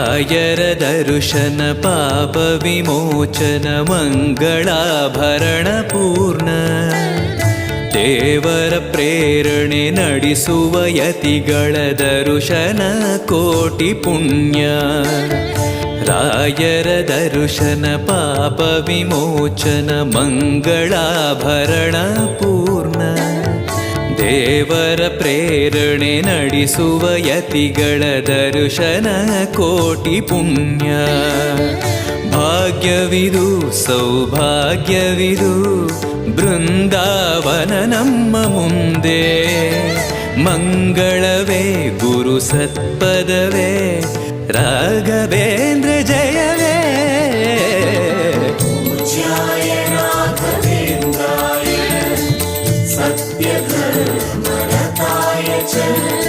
ಆಯರ ದರುಶನ ಪಾಪ ವಿಮೋಚನ ಮಂಗಳಾಭರಣ ಪೂರ್ಣ. ದೇವರ ಪ್ರೇರಣೆ ನಡೆಸುವ ಯತಿಗಳ ದರುಶನ ಕೋಟಿ ಪುಣ್ಯ. ರಾಯರ ದರುಶನ ದೇವರ ಪ್ರೇರಣೆ ನಡೆಸುವ ಯತಿಗಳ ದರ್ಶನ ಕೋಟಿ ಪುಣ್ಯ. ಭಾಗ್ಯವಿದು, ಸೌಭಾಗ್ಯವಿದು, ಬೃಂದಾವನ ನಮ್ಮ ಮುಂದೆ. ಮಂಗಳವೇ, ಗುರು ಸತ್ಪದವೇ, ರಾಘವೇಂದ್ರ നിത്യകരുണ തായച്ചൻ